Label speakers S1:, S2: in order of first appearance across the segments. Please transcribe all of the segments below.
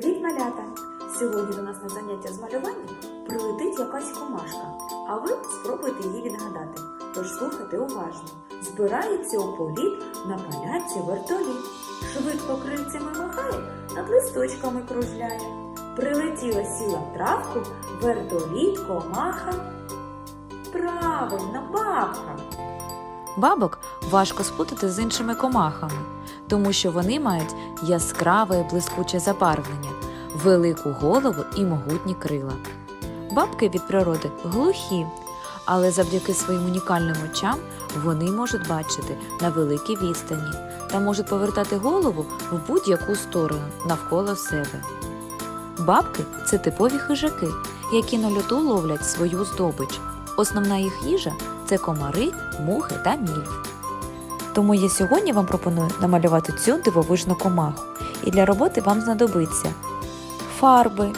S1: Привіт, малята! Сьогодні до нас на заняття з малювання прилетить якась комашка, а ви спробуйте її відгадати. Тож слухайте уважно. Збирається у політ на поляці вертоліт. Швидко крильцями махає, над листочками кружляє. Прилетіла сіла травку, вертоліт, комаха. Правильно, бабка.
S2: Бабок важко спутати з іншими комахами, тому що вони мають яскраве блискуче забарвлення, велику голову і могутні крила. Бабки від природи глухі, але завдяки своїм унікальним очам вони можуть бачити на великій відстані та можуть повертати голову в будь-яку сторону навколо себе. Бабки це типові хижаки, які на льоту ловлять свою здобич. Основна їх їжа це комари, мухи та мільф. Тому я сьогодні вам пропоную намалювати цю дивовижну комаху. І для роботи вам знадобиться фарби,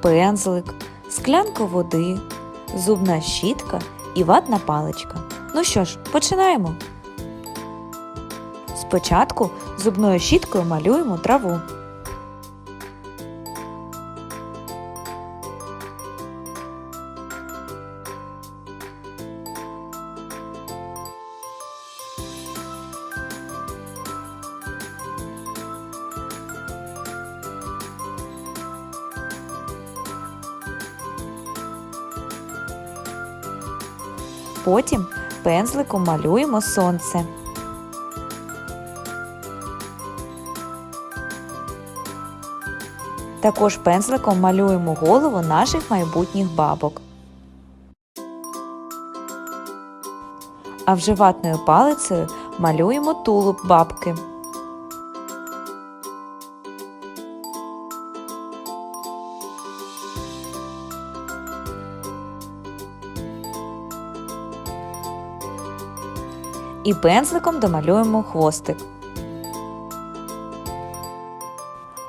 S2: пензлик, склянка води, зубна щітка і ватна паличка. Ну що ж, починаємо. Спочатку зубною щіткою малюємо траву. Потім пензликом малюємо сонце. Також пензликом малюємо голову наших майбутніх бабок. А вже ватною палицею малюємо тулуб бабки. І пензликом домалюємо хвостик.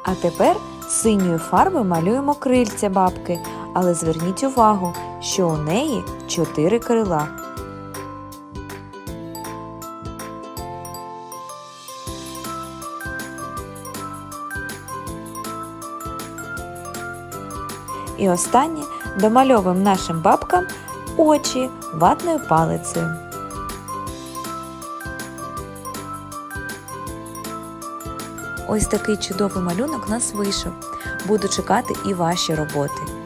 S2: А тепер синьою фарбою малюємо крильця бабки, але зверніть увагу, що у неї чотири крила. І останнє домальовуємо нашим бабкам очі ватною палицею. Ось такий чудовий малюнок у нас вийшов. Буду чекати і ваші роботи.